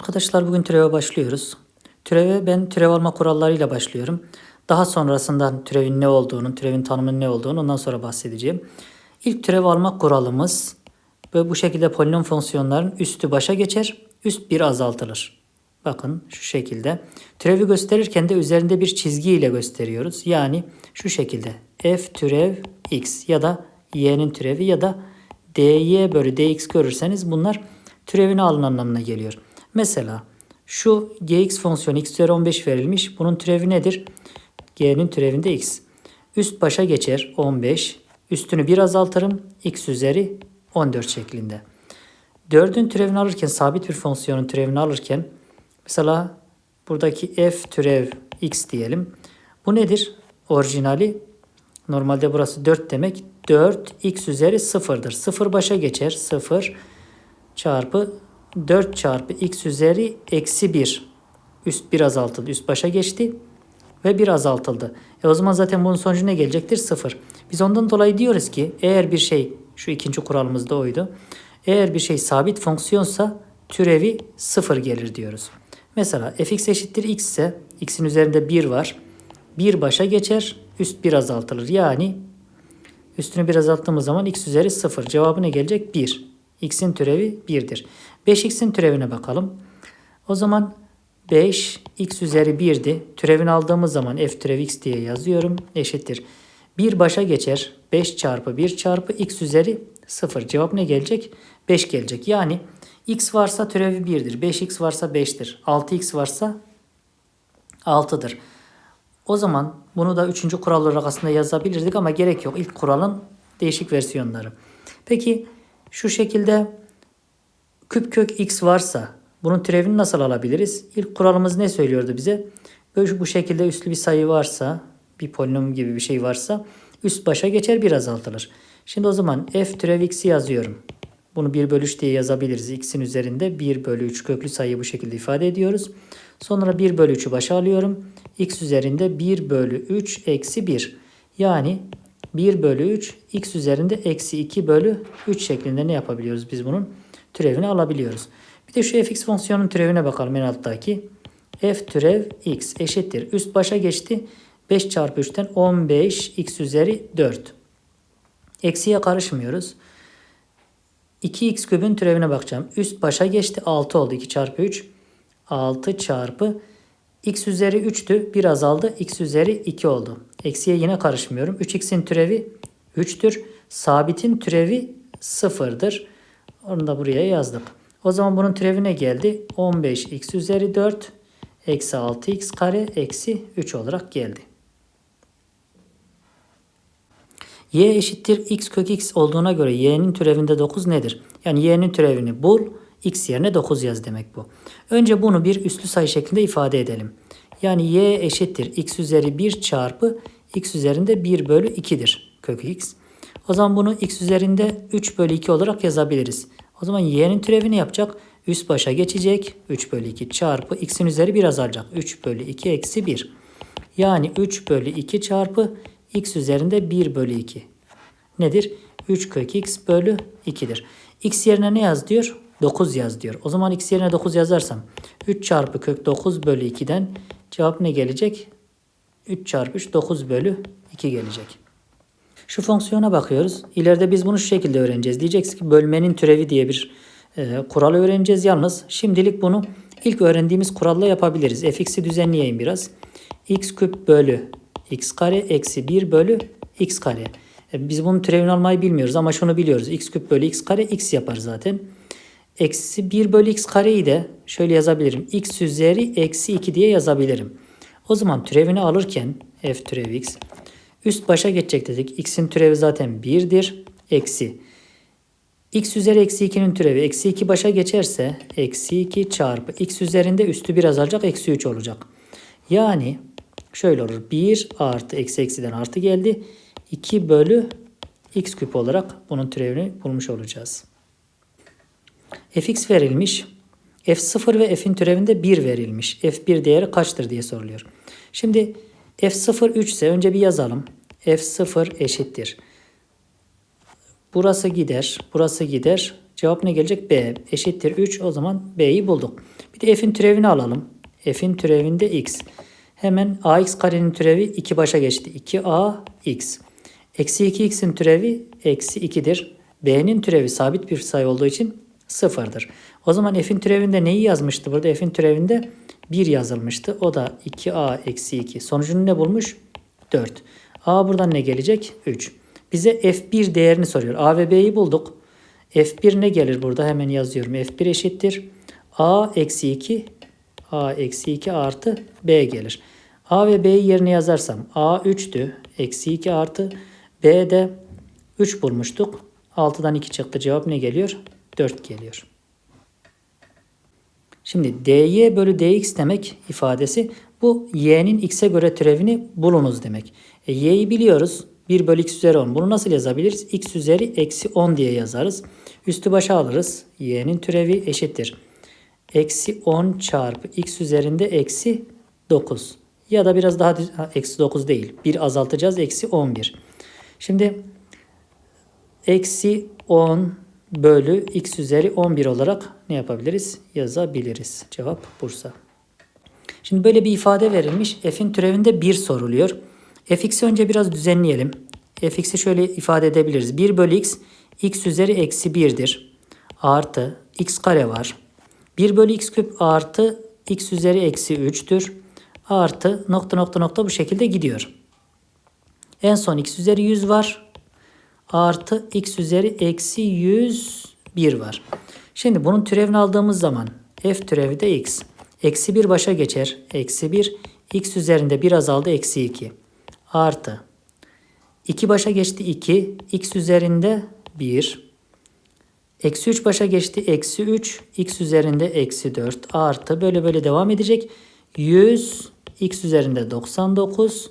Arkadaşlar bugün türeve başlıyoruz. Türeve ben türev alma kurallarıyla başlıyorum. Daha sonrasından türevin ne olduğunu, türevin tanımının ne olduğunu ondan sonra bahsedeceğim. İlk türev alma kuralımız ve bu şekilde polinom fonksiyonların üstü başa geçer, üst bir azaltılır. Bakın şu şekilde. Türevi gösterirken de üzerinde bir çizgi ile gösteriyoruz. Yani şu şekilde f türev x ya da y'nin türevi ya da dy bölü dx görürseniz bunlar türevini alın anlamına geliyor. Mesela şu gx fonksiyonu x üzeri 15 verilmiş. Bunun türevi nedir? g'nin türevinde x. Üst başa geçer 15. Üstünü bir azaltırım. x üzeri 14 şeklinde. 4'ün türevini alırken sabit bir fonksiyonun türevini alırken mesela buradaki f türev x diyelim. Bu nedir? Orijinali normalde burası 4 demek. 4 x üzeri 0'dır. 0 başa geçer. 0 çarpı 4 çarpı x üzeri eksi 1. Üst bir azaltıldı. Üst başa geçti ve bir azaltıldı. E o zaman zaten bunun sonucu ne gelecektir? 0. Biz ondan dolayı diyoruz ki eğer bir şey şu ikinci kuralımız da oydu. Eğer bir şey sabit fonksiyonsa türevi 0 gelir diyoruz. Mesela fx eşittir x ise x'in üzerinde 1 var. 1 başa geçer. Üst bir azaltılır. Yani üstünü bir azalttığımız zaman x üzeri 0. Cevabı ne gelecek? 1. x'in türevi 1'dir. 5x'in türevine bakalım. O zaman 5 x üzeri 1'di. Türevini aldığımız zaman f türev x diye yazıyorum. Eşittir. 1 başa geçer. 5 çarpı 1 çarpı x üzeri 0. Cevap ne gelecek? 5 gelecek. Yani x varsa türevi 1'dir. 5x varsa 5'tir. 6x varsa 6'dır. O zaman bunu da 3. kural olarak aslında yazabilirdik ama gerek yok. İlk kuralın değişik versiyonları. Peki şu şekilde küp kök x varsa bunun türevini nasıl alabiliriz? İlk kuralımız ne söylüyordu bize? Böyle bu şekilde üstlü bir sayı varsa, bir polinom gibi bir şey varsa üst başa geçer bir azaltılır. Şimdi o zaman f türev x'i yazıyorum. Bunu 1 bölü 3 diye yazabiliriz. x'in üzerinde 1 bölü 3 köklü sayıyı bu şekilde ifade ediyoruz. Sonra 1 bölü 3'ü başa alıyorum. x üzerinde 1 bölü 3 eksi 1. Yani 1 bölü 3 x üzerinde eksi 2 bölü 3 şeklinde ne yapabiliyoruz biz bunun? Türevini alabiliyoruz. Bir de şu fx fonksiyonun türevine bakalım en alttaki. f türev x eşittir. Üst başa geçti. 5 çarpı 3'ten 15 x üzeri 4. Eksiye karışmıyoruz. 2x kübün türevine bakacağım. Üst başa geçti 6 oldu 2 çarpı 3. 6 çarpı x üzeri 3'tü. Bir azaldı. x üzeri 2 oldu. Eksiye yine karışmıyorum. 3x'in türevi 3'tür. Sabitin türevi 0'dır. Onu da buraya yazdık. O zaman bunun türevi ne geldi? 15x üzeri 4 eksi 6x kare eksi 3 olarak geldi. y eşittir x kök x olduğuna göre y'nin türevinde 9 nedir? Yani y'nin türevini bul, x yerine 9 yaz demek bu. Önce bunu bir üslü sayı şeklinde ifade edelim. Yani y eşittir x üzeri 1 çarpı x üzerinde 1 bölü 2'dir kök x. O zaman bunu x üzerinde 3 bölü 2 olarak yazabiliriz. O zaman y'nin türevini yapacak. Üst başa geçecek. 3 bölü 2 çarpı x'in üzeri 1 azalacak. 3 bölü 2 eksi 1. Yani 3 bölü 2 çarpı x üzerinde 1 bölü 2. Nedir? 3 kök x bölü 2'dir. x yerine ne yaz diyor? 9 yaz diyor. O zaman x yerine 9 yazarsam 3 çarpı kök 9 bölü 2'den cevap ne gelecek? 3 çarpı 3 9 bölü 2 gelecek. Şu fonksiyona bakıyoruz. İleride biz bunu şu şekilde öğreneceğiz. Diyeceksiniz ki bölmenin türevi diye bir e, kural öğreneceğiz. Yalnız şimdilik bunu ilk öğrendiğimiz kuralla yapabiliriz. fx'i düzenleyeyim biraz. x küp bölü x kare eksi 1 bölü x kare. E, biz bunun türevini almayı bilmiyoruz ama şunu biliyoruz. x küp bölü x kare x yapar zaten. Eksi 1 bölü x kareyi de şöyle yazabilirim. x üzeri eksi 2 diye yazabilirim. O zaman türevini alırken f türev x üst başa geçecek dedik. x'in türevi zaten 1'dir. Eksi x üzeri eksi 2'nin türevi eksi 2 başa geçerse eksi 2 çarpı x üzerinde üstü bir azalacak eksi 3 olacak. Yani şöyle olur. 1 artı eksi eksiden artı geldi. 2 bölü x küp olarak bunun türevini bulmuş olacağız. fx verilmiş. f0 ve f'in türevinde 1 verilmiş. f1 değeri kaçtır diye soruluyor. Şimdi f0 3 ise önce bir yazalım. f0 eşittir. Burası gider, burası gider. Cevap ne gelecek? B eşittir 3. O zaman B'yi bulduk. Bir de f'in türevini alalım. f'in türevinde x. Hemen ax karenin türevi 2 başa geçti. 2ax. Eksi 2x'in türevi eksi 2'dir. B'nin türevi sabit bir sayı olduğu için sıfırdır. O zaman f'in türevinde neyi yazmıştı? Burada f'in türevinde 1 yazılmıştı. O da 2a eksi 2. Sonucunu ne bulmuş? 4. A buradan ne gelecek? 3. Bize f1 değerini soruyor. A ve B'yi bulduk. f1 ne gelir burada? Hemen yazıyorum. f1 eşittir. a eksi 2 a eksi 2 artı b gelir. a ve b'yi yerine yazarsam a 3'tü. Eksi 2 artı b de 3 bulmuştuk. 6'dan 2 çıktı. Cevap ne geliyor? 4 geliyor. Şimdi dy bölü dx demek ifadesi bu y'nin x'e göre türevini bulunuz demek. E, y'yi biliyoruz. 1 bölü x üzeri 10. Bunu nasıl yazabiliriz? x üzeri eksi 10 diye yazarız. Üstü başa alırız. y'nin türevi eşittir. Eksi 10 çarpı x üzerinde eksi 9. Ya da biraz daha eksi 9 değil. 1 azaltacağız. Eksi 11. Şimdi eksi 10 bölü x üzeri 11 olarak ne yapabiliriz? Yazabiliriz. Cevap Bursa. Şimdi böyle bir ifade verilmiş. F'in türevinde 1 soruluyor. fx'i önce biraz düzenleyelim. fx'i şöyle ifade edebiliriz. 1 bölü x, x üzeri eksi 1'dir. Artı x kare var. 1 bölü x küp artı x üzeri eksi 3'tür. Artı nokta nokta nokta bu şekilde gidiyor. En son x üzeri 100 var. Artı x üzeri eksi 101 var. Şimdi bunun türevini aldığımız zaman f türevi de x. Eksi 1 başa geçer. Eksi 1 x üzerinde 1 azaldı eksi 2. Artı 2 başa geçti 2. x üzerinde 1. Eksi 3 başa geçti. Eksi 3. X üzerinde eksi 4. Artı böyle böyle devam edecek. 100. X üzerinde 99.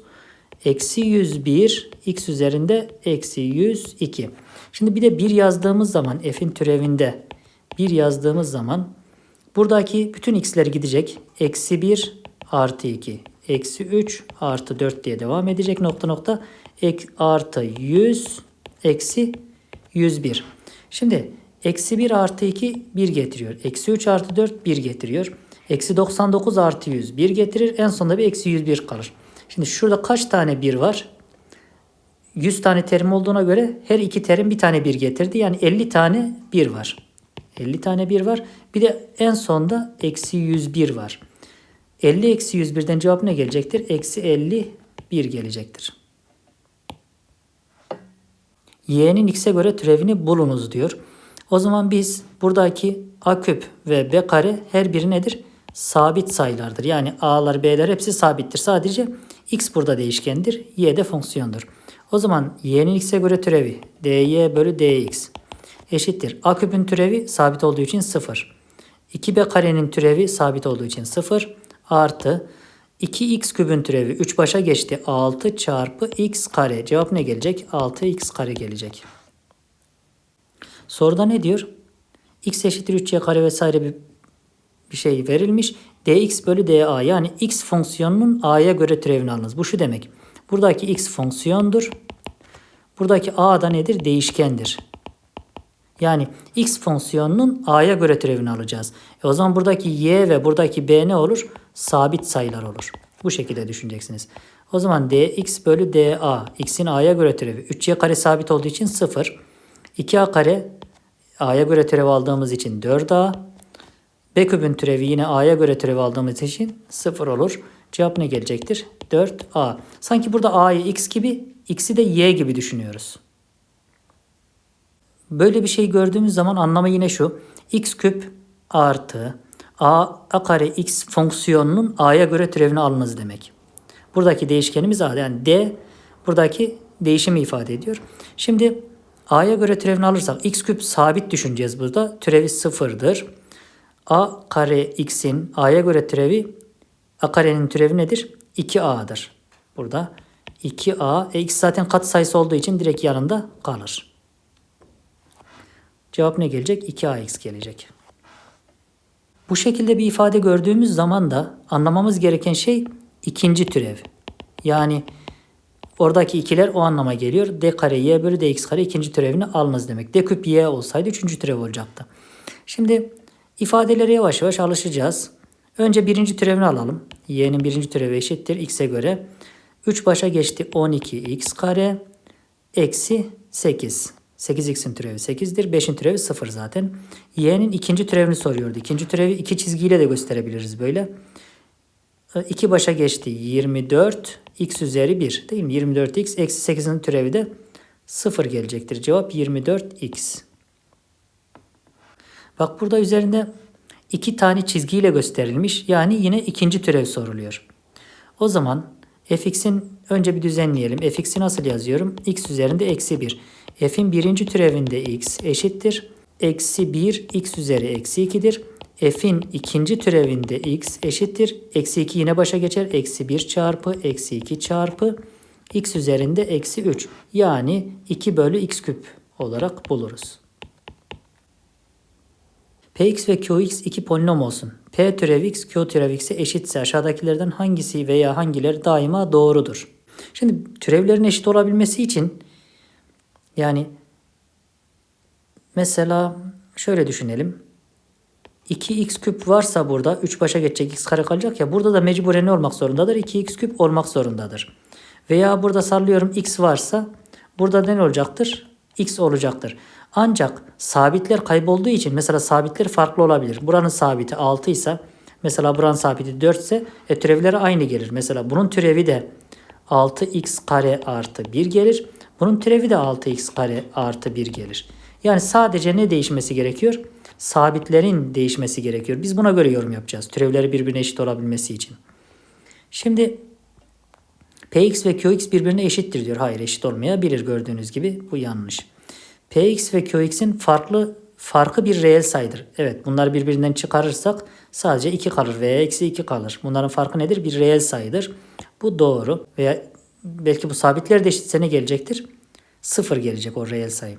Eksi 101. X üzerinde eksi 102. Şimdi bir de 1 yazdığımız zaman f'in türevinde 1 yazdığımız zaman buradaki bütün x'ler gidecek. Eksi 1 artı 2. Eksi 3 artı 4 diye devam edecek. Nokta nokta. Ek, artı 100 eksi 101. Şimdi eksi 1 artı 2 1 getiriyor. Eksi 3 artı 4 1 getiriyor. Eksi 99 artı 100 1 getirir. En sonunda bir eksi 101 kalır. Şimdi şurada kaç tane 1 var? 100 tane terim olduğuna göre her iki terim bir tane 1 getirdi. Yani 50 tane 1 var. 50 tane 1 var. Bir de en sonda eksi 101 var. 50 eksi 101'den cevap ne gelecektir? Eksi 51 gelecektir. y'nin x'e göre türevini bulunuz diyor. O zaman biz buradaki a küp ve b kare her biri nedir? Sabit sayılardır. Yani a'lar b'ler hepsi sabittir. Sadece x burada değişkendir. y de fonksiyondur. O zaman y'nin x'e göre türevi dy bölü dx eşittir. a küpün türevi sabit olduğu için 0. 2b karenin türevi sabit olduğu için 0 artı 2x kübün türevi 3 başa geçti. 6 çarpı x kare. Cevap ne gelecek? 6x kare gelecek. Soruda ne diyor? x eşittir 3y kare vesaire bir, bir şey verilmiş. Dx bölü da yani x fonksiyonunun a'ya göre türevini alınız. Bu şu demek. Buradaki x fonksiyondur. Buradaki a da nedir? Değişkendir. Yani x fonksiyonunun a'ya göre türevini alacağız. E o zaman buradaki y ve buradaki b ne olur? Sabit sayılar olur. Bu şekilde düşüneceksiniz. O zaman dx bölü da x'in a'ya göre türevi 3y kare sabit olduğu için 0. 2a kare a'ya göre türev aldığımız için 4a. B küpün türevi yine a'ya göre türev aldığımız için 0 olur. Cevap ne gelecektir? 4a. Sanki burada a'yı x gibi, x'i de y gibi düşünüyoruz. Böyle bir şey gördüğümüz zaman anlamı yine şu. x küp artı a, a kare x fonksiyonunun a'ya göre türevini alınız demek. Buradaki değişkenimiz a. Yani d buradaki değişimi ifade ediyor. Şimdi a'ya göre türevini alırsak x küp sabit düşüneceğiz burada. Türevi sıfırdır. A kare x'in a'ya göre türevi a karenin türevi nedir? 2a'dır. Burada 2a e, x zaten kat sayısı olduğu için direkt yanında kalır. Cevap ne gelecek? 2ax gelecek. Bu şekilde bir ifade gördüğümüz zaman da anlamamız gereken şey ikinci türev. Yani Oradaki ikiler o anlama geliyor. D kare y bölü dx kare ikinci türevini alınız demek. D küp y olsaydı üçüncü türev olacaktı. Şimdi ifadelere yavaş yavaş alışacağız. Önce birinci türevini alalım. y'nin birinci türevi eşittir x'e göre. 3 başa geçti 12x kare eksi 8. 8x'in türevi 8'dir. 5'in türevi 0 zaten. y'nin ikinci türevini soruyordu. İkinci türevi iki çizgiyle de gösterebiliriz böyle. 2 başa geçti 24 x üzeri 1 değil mi? 24x eksi 8'in türevi de 0 gelecektir. Cevap 24x. Bak burada üzerinde iki tane çizgiyle gösterilmiş. Yani yine ikinci türev soruluyor. O zaman fx'in önce bir düzenleyelim. fx'i nasıl yazıyorum? x üzerinde eksi 1. f'in birinci türevinde x eşittir. Eksi 1 x üzeri eksi 2'dir. f'in ikinci türevinde x eşittir. Eksi 2 yine başa geçer. Eksi 1 çarpı eksi 2 çarpı x üzerinde eksi 3. Yani 2 bölü x küp olarak buluruz. Px ve Qx iki polinom olsun. P türev x, Q türev x'e eşitse aşağıdakilerden hangisi veya hangileri daima doğrudur? Şimdi türevlerin eşit olabilmesi için yani mesela şöyle düşünelim. 2x küp varsa burada 3 başa geçecek x kare kalacak ya burada da mecburen ne olmak zorundadır? 2x küp olmak zorundadır. Veya burada sallıyorum x varsa burada ne olacaktır? x olacaktır. Ancak sabitler kaybolduğu için mesela sabitler farklı olabilir. Buranın sabiti 6 ise mesela buranın sabiti 4 ise e, türevleri aynı gelir. Mesela bunun türevi de 6x kare artı 1 gelir. Bunun türevi de 6x kare artı 1 gelir. Yani sadece ne değişmesi gerekiyor? Sabitlerin değişmesi gerekiyor. Biz buna göre yorum yapacağız. Türevleri birbirine eşit olabilmesi için. Şimdi Px ve Qx birbirine eşittir diyor. Hayır eşit olmayabilir gördüğünüz gibi. Bu yanlış. Px ve Qx'in farklı farkı bir reel sayıdır. Evet bunları birbirinden çıkarırsak sadece 2 kalır veya eksi 2 kalır. Bunların farkı nedir? Bir reel sayıdır. Bu doğru veya belki bu sabitler de eşitse ne gelecektir? 0 gelecek o reel sayı.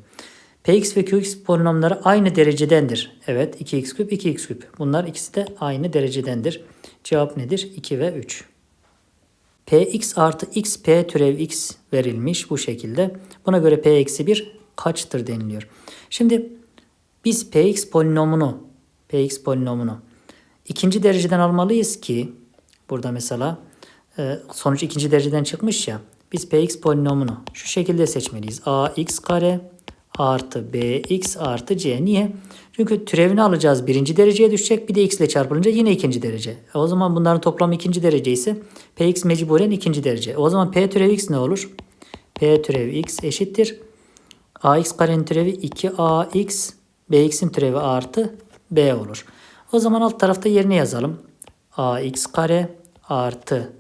Px ve Qx polinomları aynı derecedendir. Evet 2x küp 2x küp. Bunlar ikisi de aynı derecedendir. Cevap nedir? 2 ve 3. Px artı x p türev x verilmiş bu şekilde. Buna göre p eksi 1 kaçtır deniliyor. Şimdi biz px polinomunu px polinomunu ikinci dereceden almalıyız ki burada mesela e, sonuç ikinci dereceden çıkmış ya biz px polinomunu şu şekilde seçmeliyiz. ax kare artı bx artı c. Niye? Çünkü türevini alacağız birinci dereceye düşecek bir de x ile çarpılınca yine ikinci derece. E o zaman bunların toplamı ikinci derece ise px mecburen ikinci derece. O zaman p türev x ne olur? p türev x eşittir ax karenin türevi 2ax bx'in türevi artı b olur. O zaman alt tarafta yerine yazalım. ax kare artı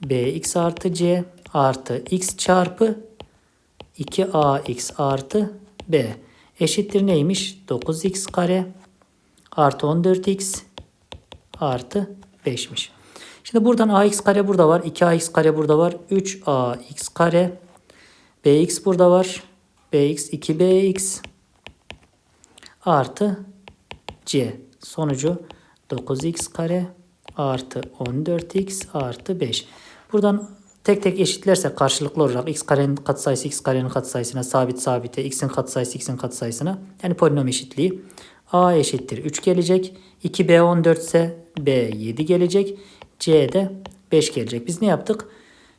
bx artı c artı x çarpı 2ax artı b eşittir neymiş? 9x kare artı 14x artı 5'miş. Şimdi buradan ax kare burada var. 2ax kare burada var. 3ax kare bx burada var bx 2bx artı c. Sonucu 9x kare artı 14x artı 5. Buradan tek tek eşitlerse karşılıklı olarak x karenin katsayısı x karenin katsayısına sabit sabite x'in katsayısı x'in katsayısına yani polinom eşitliği a eşittir 3 gelecek. 2b 14 ise b 7 gelecek. c de 5 gelecek. Biz ne yaptık?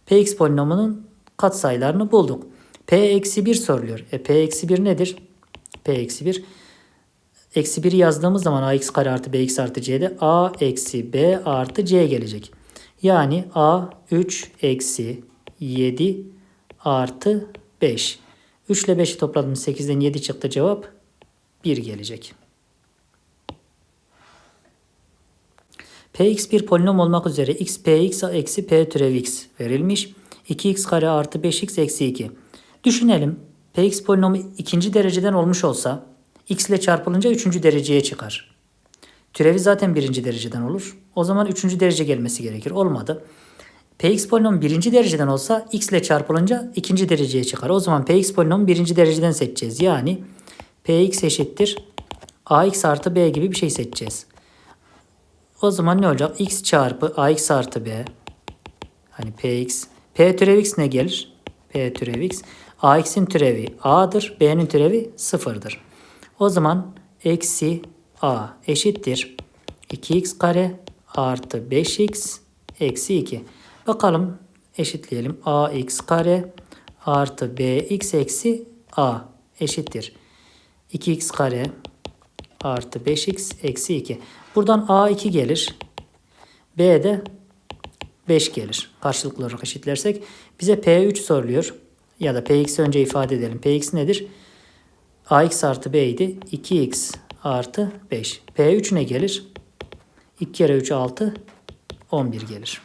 px polinomunun katsayılarını bulduk. P eksi 1 soruluyor. E P eksi 1 nedir? P eksi 1. Eksi 1'i yazdığımız zaman ax kare artı bx artı c'de a eksi b artı c gelecek. Yani a 3 eksi 7 artı 5. 3 ile 5'i topladım 8'den 7 çıktı cevap 1 gelecek. Px bir polinom olmak üzere x px eksi p türev x verilmiş. 2x kare artı 5x eksi 2. Düşünelim. Px polinomu ikinci dereceden olmuş olsa x ile çarpılınca üçüncü dereceye çıkar. Türevi zaten birinci dereceden olur. O zaman üçüncü derece gelmesi gerekir. Olmadı. Px polinomu birinci dereceden olsa x ile çarpılınca ikinci dereceye çıkar. O zaman Px polinomu birinci dereceden seçeceğiz. Yani Px eşittir ax artı b gibi bir şey seçeceğiz. O zaman ne olacak? x çarpı ax artı b hani Px. P türev x ne gelir? P türevi x. AX'in türevi A'dır. B'nin türevi sıfırdır. O zaman eksi A eşittir. 2x kare artı 5x eksi 2. Bakalım eşitleyelim. ax kare artı bx eksi a eşittir. 2x kare artı 5x eksi 2. Buradan a 2 gelir. b de 5 gelir. Karşılıklı olarak eşitlersek bize p3 soruluyor. Ya da px'i önce ifade edelim. px nedir? ax artı b idi. 2x artı 5. p3 ne gelir? 2 kere 3 6 11 gelir.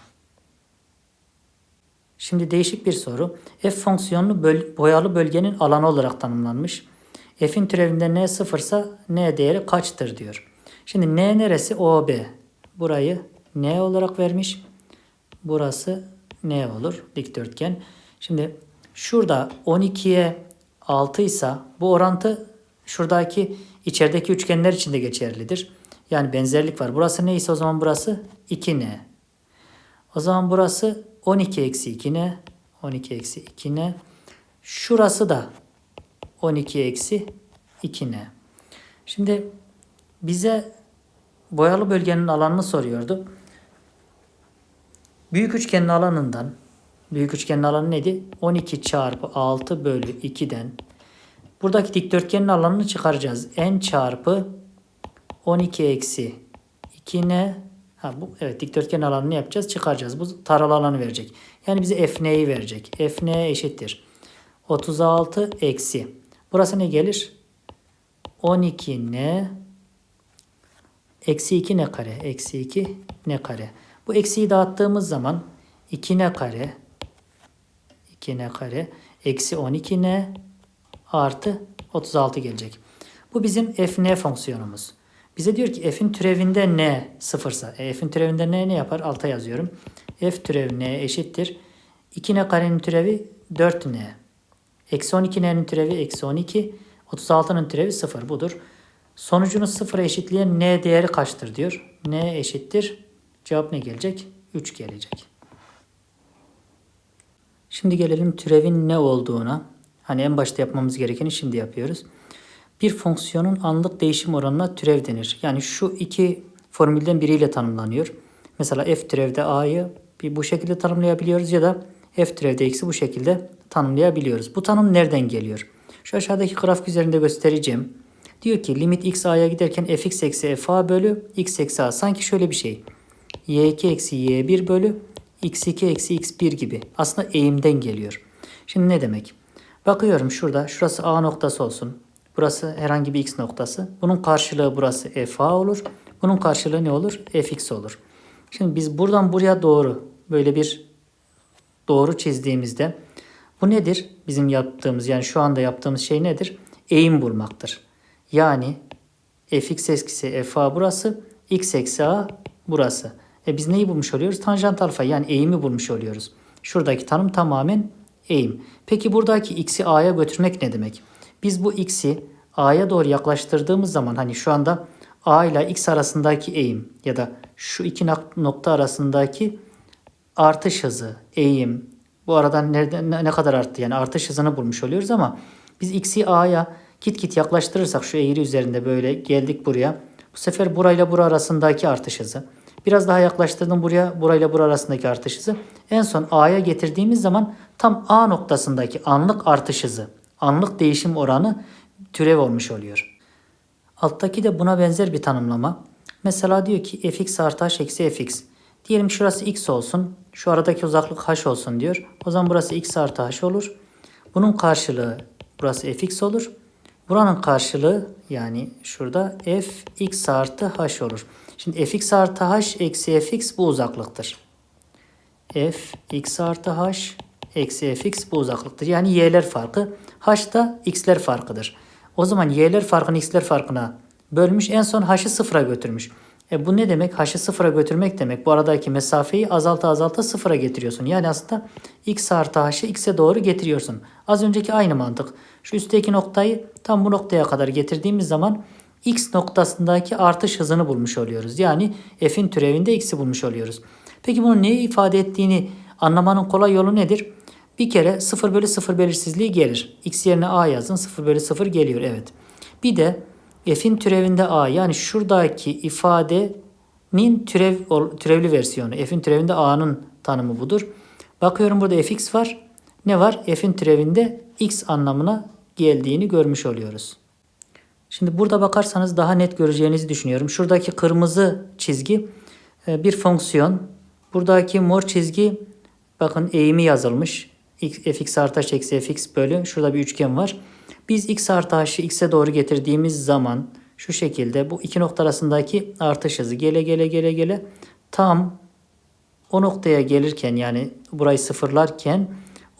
Şimdi değişik bir soru. F fonksiyonunu böl- boyalı bölgenin alanı olarak tanımlanmış. F'in türevinde n sıfırsa n değeri kaçtır diyor. Şimdi n neresi? OB. Burayı n olarak vermiş. Burası n olur dikdörtgen. Şimdi şurada 12'ye 6 ise bu orantı şuradaki içerideki üçgenler için de geçerlidir. Yani benzerlik var. Burası neyse o zaman burası 2n. O zaman burası 12 eksi 2n. 12 eksi 2n. Şurası da 12 eksi 2n. Şimdi bize boyalı bölgenin alanını soruyordu. Büyük üçgenin alanından büyük üçgenin alanı neydi? 12 çarpı 6 bölü 2'den buradaki dikdörtgenin alanını çıkaracağız. n çarpı 12 eksi 2n ha bu evet dikdörtgen alanını yapacağız çıkaracağız. Bu taralı alanı verecek. Yani bize fn'yi verecek. fn eşittir. 36 eksi. Burası ne gelir? 12n eksi 2 ne kare? Eksi 2 ne kare? Bu eksiyi dağıttığımız zaman 2 ne kare 2 ne kare eksi 12 ne artı 36 gelecek. Bu bizim fn fonksiyonumuz. Bize diyor ki f'in türevinde n sıfırsa. E, f'in türevinde n ne yapar? Alta yazıyorum. f türevi n eşittir. 2 n karenin türevi 4n. Eksi 12 n'nin türevi eksi 12. 36'nın türevi 0 budur. Sonucunu sıfıra eşitleyen n değeri kaçtır diyor. n eşittir. Cevap ne gelecek? 3 gelecek. Şimdi gelelim türevin ne olduğuna. Hani en başta yapmamız gerekeni şimdi yapıyoruz. Bir fonksiyonun anlık değişim oranına türev denir. Yani şu iki formülden biriyle tanımlanıyor. Mesela f türevde a'yı bir bu şekilde tanımlayabiliyoruz ya da f türevde x'i bu şekilde tanımlayabiliyoruz. Bu tanım nereden geliyor? Şu aşağıdaki grafik üzerinde göstereceğim. Diyor ki limit x a'ya giderken fx eksi fa bölü x eksi a. Sanki şöyle bir şey. y2 eksi y1 bölü x2 eksi x1 gibi. Aslında eğimden geliyor. Şimdi ne demek? Bakıyorum şurada. Şurası a noktası olsun. Burası herhangi bir x noktası. Bunun karşılığı burası fa olur. Bunun karşılığı ne olur? fx olur. Şimdi biz buradan buraya doğru böyle bir doğru çizdiğimizde bu nedir? Bizim yaptığımız yani şu anda yaptığımız şey nedir? Eğim bulmaktır. Yani fx eksi fa burası, x eksi a burası. E biz neyi bulmuş oluyoruz? Tanjant alfa yani eğimi bulmuş oluyoruz. Şuradaki tanım tamamen eğim. Peki buradaki x'i a'ya götürmek ne demek? Biz bu x'i a'ya doğru yaklaştırdığımız zaman hani şu anda a ile x arasındaki eğim ya da şu iki nokta arasındaki artış hızı, eğim bu aradan nereden ne kadar arttı yani artış hızını bulmuş oluyoruz ama biz x'i a'ya git git yaklaştırırsak şu eğri üzerinde böyle geldik buraya. Bu sefer burayla bura arasındaki artış hızı. Biraz daha yaklaştırdım buraya, burayla bura arasındaki artış hızı. En son a'ya getirdiğimiz zaman tam a noktasındaki anlık artış hızı, anlık değişim oranı türev olmuş oluyor. Alttaki de buna benzer bir tanımlama. Mesela diyor ki fx artı h eksi fx. Diyelim şurası x olsun. Şu aradaki uzaklık h olsun diyor. O zaman burası x artı h olur. Bunun karşılığı burası fx olur. Buranın karşılığı yani şurada fx artı h olur. Şimdi fx artı h eksi fx bu uzaklıktır. fx artı h eksi fx bu uzaklıktır. Yani y'ler farkı. h da x'ler farkıdır. O zaman y'ler farkını x'ler farkına bölmüş. En son h'ı sıfıra götürmüş. E bu ne demek? H'ı sıfıra götürmek demek. Bu aradaki mesafeyi azalta azalta sıfıra getiriyorsun. Yani aslında x artı h'ı x'e doğru getiriyorsun. Az önceki aynı mantık. Şu üstteki noktayı tam bu noktaya kadar getirdiğimiz zaman x noktasındaki artış hızını bulmuş oluyoruz. Yani f'in türevinde x'i bulmuş oluyoruz. Peki bunun neyi ifade ettiğini anlamanın kolay yolu nedir? Bir kere 0 bölü 0 belirsizliği gelir. X yerine A yazın 0 bölü 0 geliyor evet. Bir de f'in türevinde A yani şuradaki ifadenin türev, türevli versiyonu. F'in türevinde A'nın tanımı budur. Bakıyorum burada fx var. Ne var? F'in türevinde x anlamına geldiğini görmüş oluyoruz. Şimdi burada bakarsanız daha net göreceğinizi düşünüyorum. Şuradaki kırmızı çizgi e, bir fonksiyon. Buradaki mor çizgi bakın eğimi yazılmış. Fx artı h eksi fx bölü. Şurada bir üçgen var. Biz x artı h'ı x'e doğru getirdiğimiz zaman şu şekilde bu iki nokta arasındaki artış hızı gele gele gele gele tam o noktaya gelirken yani burayı sıfırlarken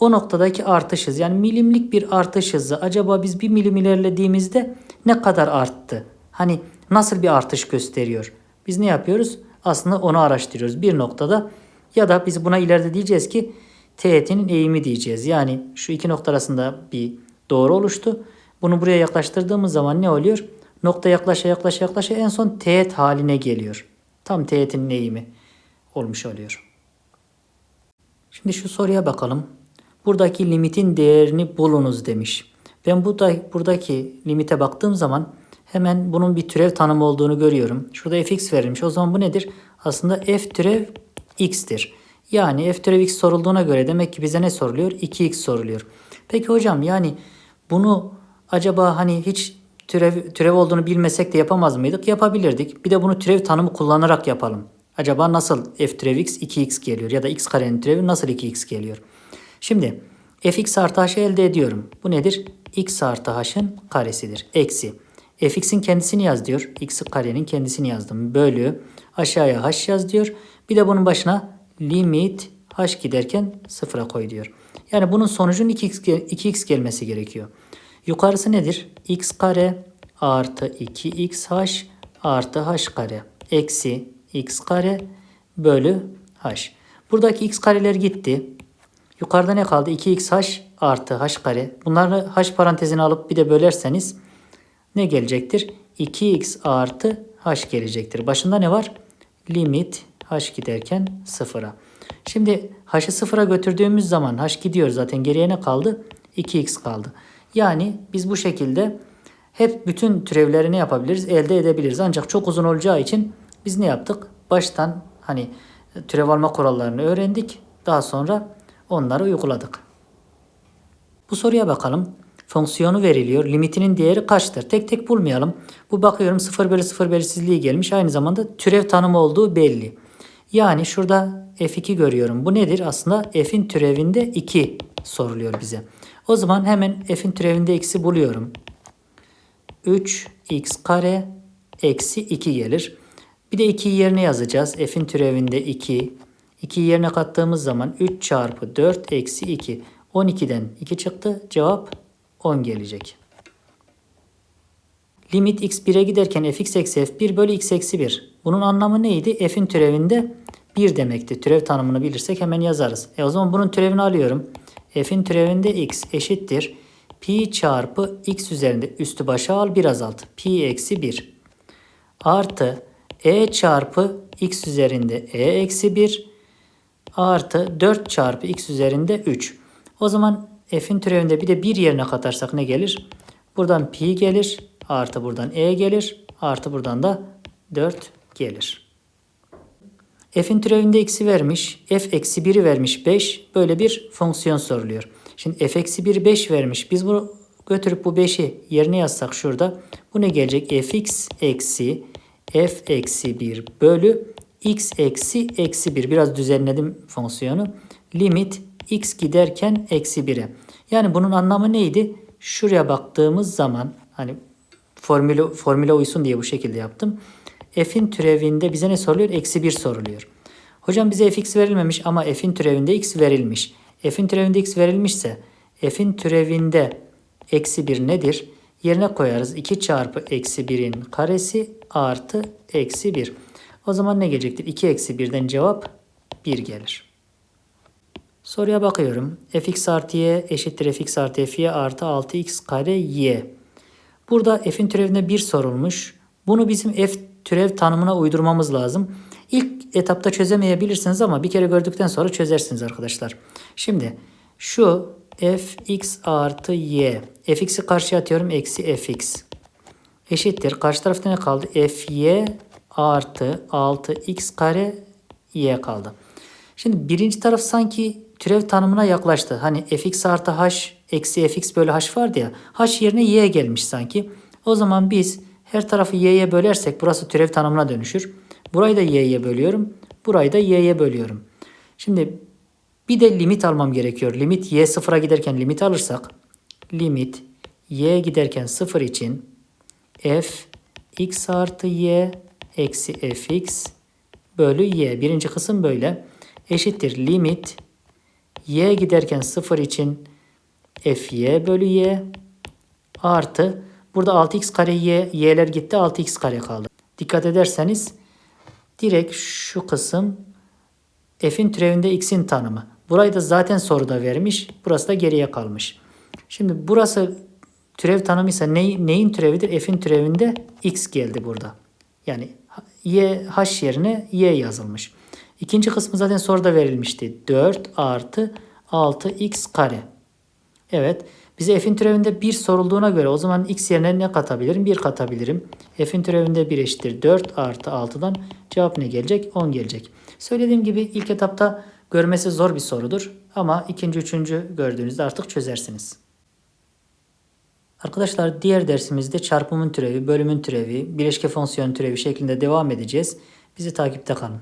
o noktadaki artış hızı yani milimlik bir artış hızı acaba biz bir milim ilerlediğimizde ne kadar arttı? Hani nasıl bir artış gösteriyor? Biz ne yapıyoruz? Aslında onu araştırıyoruz bir noktada ya da biz buna ileride diyeceğiz ki teğetinin eğimi diyeceğiz. Yani şu iki nokta arasında bir doğru oluştu. Bunu buraya yaklaştırdığımız zaman ne oluyor? Nokta yaklaşa yaklaşa yaklaşa en son teğet haline geliyor. Tam teğetinin eğimi olmuş oluyor. Şimdi şu soruya bakalım. Buradaki limitin değerini bulunuz demiş. Ben burada, buradaki limite baktığım zaman hemen bunun bir türev tanımı olduğunu görüyorum. Şurada fx verilmiş. O zaman bu nedir? Aslında f türev x'tir. Yani f türev x sorulduğuna göre demek ki bize ne soruluyor? 2x soruluyor. Peki hocam yani bunu acaba hani hiç türev, türev olduğunu bilmesek de yapamaz mıydık? Yapabilirdik. Bir de bunu türev tanımı kullanarak yapalım. Acaba nasıl f türev x 2x geliyor ya da x karenin türevi nasıl 2x geliyor? Şimdi fx artı h elde ediyorum. Bu nedir? x artı h'ın karesidir. Eksi. fx'in kendisini yaz diyor. x karenin kendisini yazdım. Bölü. Aşağıya h yaz diyor. Bir de bunun başına limit h giderken sıfıra koy diyor. Yani bunun sonucun 2x, gel- 2x gelmesi gerekiyor. Yukarısı nedir? x kare artı 2xh artı h kare eksi x kare bölü h. Buradaki x kareler gitti. Yukarıda ne kaldı? 2xh artı h kare. Bunları h parantezine alıp bir de bölerseniz ne gelecektir? 2x artı h gelecektir. Başında ne var? Limit h giderken sıfıra. Şimdi h'ı sıfıra götürdüğümüz zaman h gidiyor zaten geriye ne kaldı? 2x kaldı. Yani biz bu şekilde hep bütün türevleri ne yapabiliriz? Elde edebiliriz. Ancak çok uzun olacağı için biz ne yaptık? Baştan hani türev alma kurallarını öğrendik. Daha sonra onları uyguladık. Bu soruya bakalım. Fonksiyonu veriliyor. Limitinin değeri kaçtır? Tek tek bulmayalım. Bu bakıyorum 0 bölü 0 belirsizliği gelmiş. Aynı zamanda türev tanımı olduğu belli. Yani şurada f2 görüyorum. Bu nedir? Aslında f'in türevinde 2 soruluyor bize. O zaman hemen f'in türevinde x'i buluyorum. 3x kare eksi 2 gelir. Bir de 2'yi yerine yazacağız. F'in türevinde 2. 2'yi yerine kattığımız zaman 3 çarpı 4 eksi 2. 12'den 2 çıktı. Cevap 10 gelecek. Limit x 1'e giderken fx eksi f1 bölü x eksi 1. Bunun anlamı neydi? F'in türevinde 1 demekti. Türev tanımını bilirsek hemen yazarız. E o zaman bunun türevini alıyorum. F'in türevinde x eşittir. Pi çarpı x üzerinde üstü başa al 1 azalt. Pi eksi 1. Artı e çarpı x üzerinde e eksi 1 artı 4 çarpı x üzerinde 3. O zaman f'in türevinde bir de 1 yerine katarsak ne gelir? Buradan pi gelir. Artı buradan e gelir. Artı buradan da 4 gelir. F'in türevinde x'i vermiş. F eksi 1'i vermiş 5. Böyle bir fonksiyon soruluyor. Şimdi f eksi 1 5 vermiş. Biz bunu götürüp bu 5'i yerine yazsak şurada. Bu ne gelecek? fx eksi f eksi 1 bölü x eksi eksi 1. Biraz düzenledim fonksiyonu. Limit x giderken eksi 1'e. Yani bunun anlamı neydi? Şuraya baktığımız zaman hani formüle, formüle uysun diye bu şekilde yaptım. F'in türevinde bize ne soruluyor? Eksi 1 soruluyor. Hocam bize fx verilmemiş ama f'in türevinde x verilmiş. F'in türevinde x verilmişse f'in türevinde eksi 1 nedir? Yerine koyarız. 2 çarpı eksi 1'in karesi artı eksi 1. O zaman ne gelecektir? 2 eksi 1'den cevap 1 gelir. Soruya bakıyorum. fx artı y eşittir fx artı fy artı 6x kare y. Burada f'in türevinde 1 sorulmuş. Bunu bizim f türev tanımına uydurmamız lazım. İlk etapta çözemeyebilirsiniz ama bir kere gördükten sonra çözersiniz arkadaşlar. Şimdi Şu fx artı y. fx'i karşıya atıyorum. Eksi fx. Eşittir. Karşı tarafta ne kaldı? fy artı 6x kare y kaldı. Şimdi birinci taraf sanki türev tanımına yaklaştı. Hani fx artı h eksi fx bölü h vardı ya. h yerine y gelmiş sanki. O zaman biz her tarafı y'ye bölersek burası türev tanımına dönüşür. Burayı da y'ye bölüyorum. Burayı da y'ye bölüyorum. Şimdi bir de limit almam gerekiyor. Limit y sıfıra giderken limit alırsak limit y giderken sıfır için f x artı y eksi fx bölü y. Birinci kısım böyle. Eşittir limit y giderken sıfır için fy bölü y artı burada 6x kare y y'ler gitti 6x kare kaldı. Dikkat ederseniz direkt şu kısım f'in türevinde x'in tanımı. Burayı da zaten soruda vermiş. Burası da geriye kalmış. Şimdi burası türev tanımıysa ne, neyin türevidir? F'in türevinde x geldi burada. Yani y h yerine y yazılmış. İkinci kısmı zaten soruda verilmişti. 4 artı 6x kare. Evet. Bize f'in türevinde 1 sorulduğuna göre o zaman x yerine ne katabilirim? 1 katabilirim. f'in türevinde 1 eşittir 4 artı 6'dan cevap ne gelecek? 10 gelecek. Söylediğim gibi ilk etapta görmesi zor bir sorudur. Ama ikinci, üçüncü gördüğünüzde artık çözersiniz. Arkadaşlar diğer dersimizde çarpımın türevi, bölümün türevi, bileşke fonksiyon türevi şeklinde devam edeceğiz. Bizi takipte kalın.